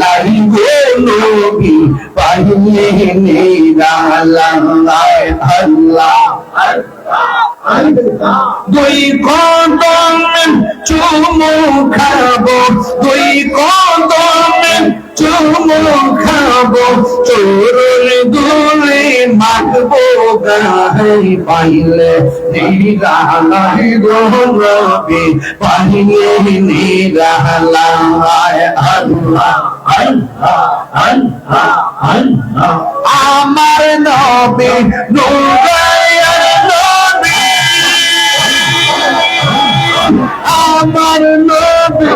লাই গো নবী আল্লাহ দুই কদম চুমু খাব দুই কদম খাব চোরুর দুলে মাখবো গাহাই পাইলে নিরালাই রবি পাইলে নিরালাই আল্লাহ আল্লাহ আমার আমার নবী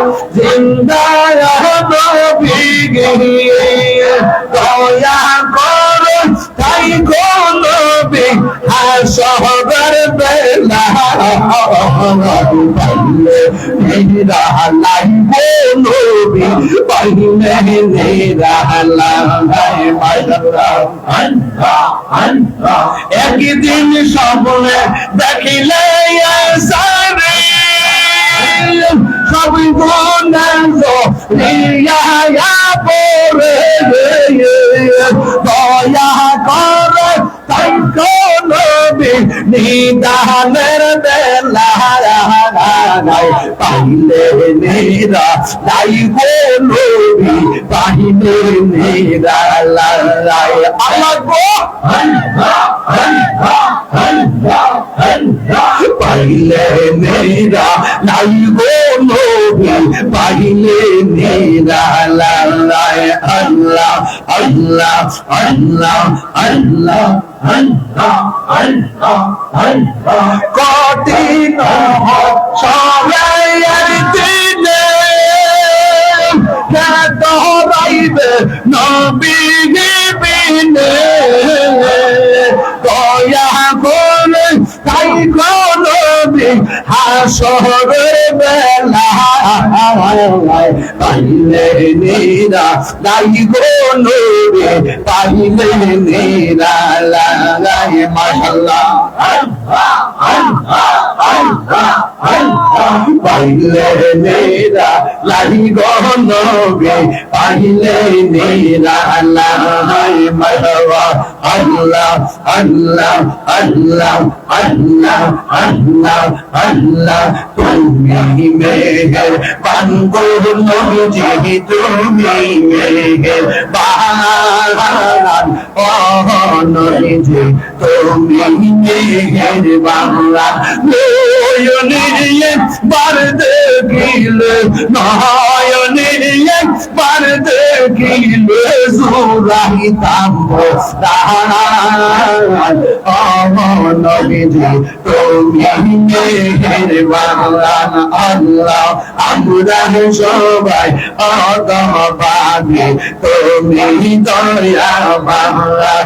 গিয়ে দয়া করো, তাই গো নবী বেলা মেরা মেরা একদিন স্বপ্নে দেখিলে সারে নিয়া পরে দয়া করে তাই নবী নিদানের বেলা পাইলে নেরা গো নবী পাইলে নেরা লাই গো নবী পাইলে নেরা লাই আল্লাহ আল্লাহ আল্লাহ আল্লাহ আল্লাহ আল্লাহ আল্লাহ কঠিন সবাইয়ের বিনে দয়া করে তাই নবী হাসরের বেলা পাইলে নিরা দাই গো নবী পাইলে নিরা লাই মাশাআল্লাহ। পাইলে নেরা লাহি গনবে পাইলে নেরা লাই মারওয়া আল্লাহ আল্লাহ আল্লাহ আল্লাহ আল্লাহ আল্লাহ তুমি মেহের বানগো নবীজি তুমি মেহের বাহান ও নবীজি তুমি মেহের বাংলা নয়নে বার দেখিলে নয়নে বার দেখিলে সুরাইতাম আল্লাহ আমরা সবাই অদম পাবি তুমি দয়া বাংলা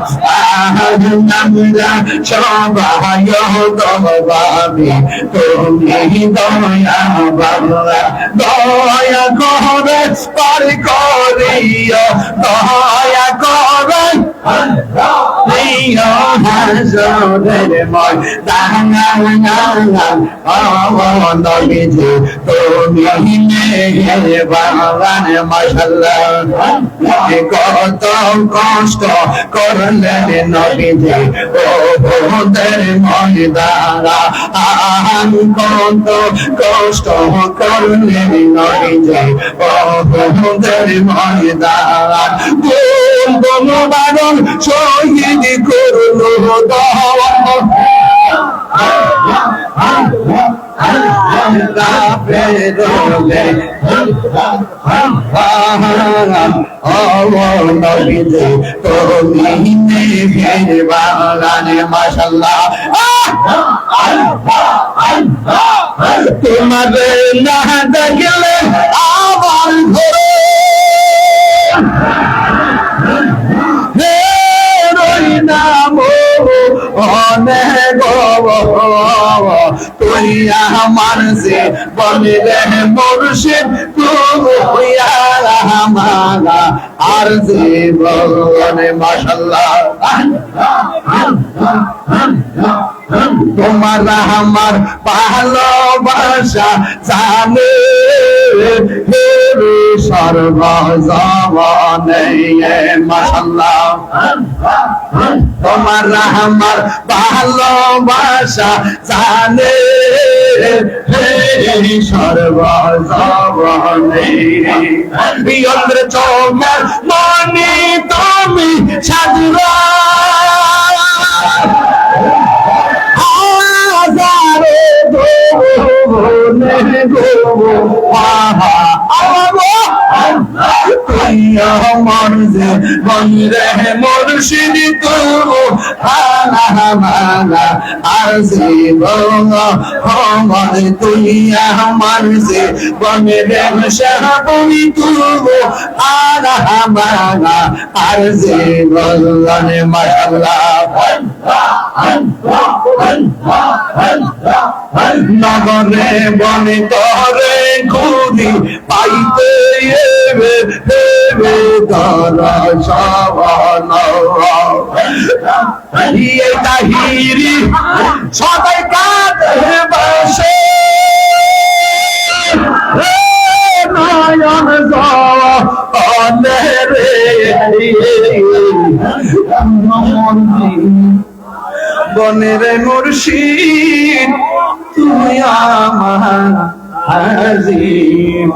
আমরা সবাই অদম পাবি তুমি দয়া বাংলা দয়া করে পার করিও দয়া করে কত কষ্ট করলেন নবীজি ও ভোদের ময়দারা আহান কত কষ্ট করলেন নবীজি ও ভোদের ময়দারা গোল বনবাদন শহীদ করল দওয়া পেরোলে নবীজি তুমি মেঘের বাগানে মাশাল্লাহ তোমার না দেখলে আমার ঘরে তুই আমার সে বলিলে মুর্শিদ আর মাশাল্লাহ তোমার আমার ভালোবাসা জানে হেরে সর্ব জবানে তোমার আমার ভালোবাসা জানে হে সর্ব জবানে বিয়ন্দ্র চৌমের মনি তুমি পাহা আমো আমার যে বন্ধে মুর্শিদ তো। হানা হানা আর জীবন আমার তুই আমার যে বন্ধে শাহবি তু। আনা হানা আর জীবন মাশাআল্লাহ নগরে বনে তরে ঘুরি পাইতে এবে এবে তারা সবান। ইয়ে তাহিরি, সবাই কাঁদে বসে। নয়ন যাওয়া অনেরে বনের মুর্শিদ তুমি আমার হাজিব